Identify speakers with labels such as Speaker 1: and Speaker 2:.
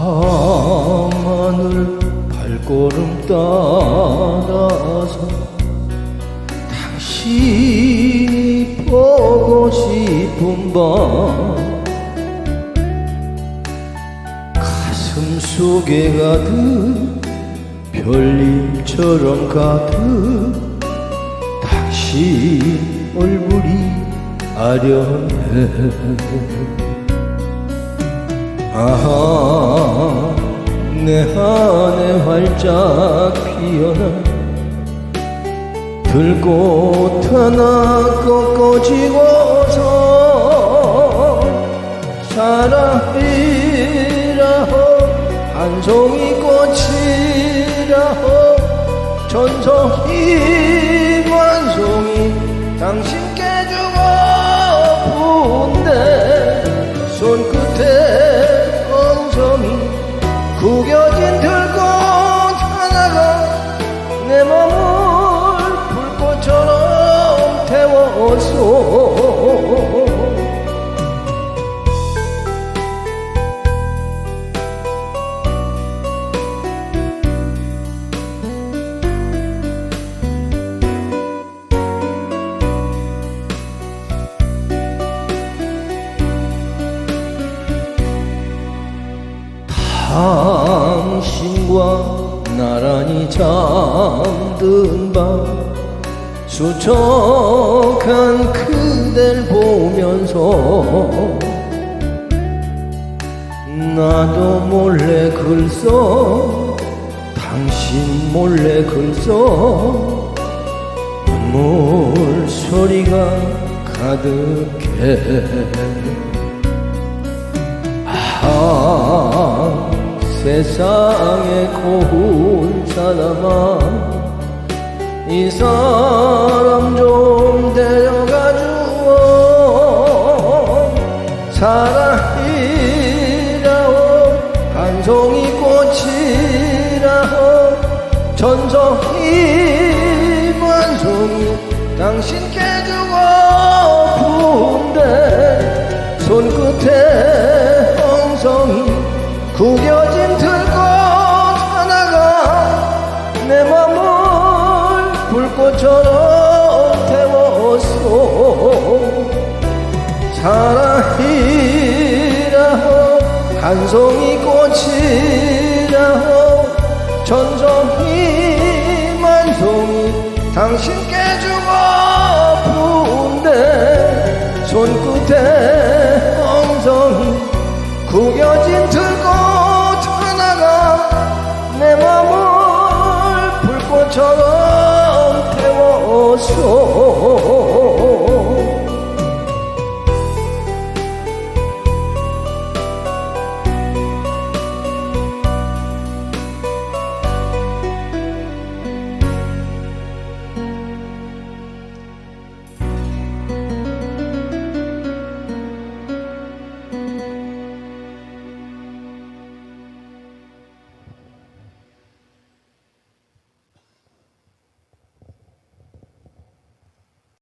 Speaker 1: 밤하늘 발걸음 따라서 당신이 보고 싶은 밤 가슴 속에 가득 별님처럼 가득 당신 얼굴이 아련해 아하 내 안에 활짝 피어난 들꽃 하나 꺾어지고서 사랑이라호 한 송이 꽃이라호 전송이 완송이 당신께 주고 부은데 손끝 태웠소 당신과 나란히 잠든 밤 수척한 그댈 보면서 나도 몰래 글써 당신 몰래 글써 눈물 소리가 가득해. 아 세상에 고운 사람아 이 사람 좀 데려가 주어. 사랑이라오 한 송이 꽃이라오 전송이 만송이 당신께 주고 부은데 손끝에 엉성이 구겨 사랑이라호 한 송이 꽃이라호 전송이 만송이 당신께 주고 부은데 손끝에 엉성이 구겨진 들꽃 하나가 내 맘을 불꽃처럼 태웠소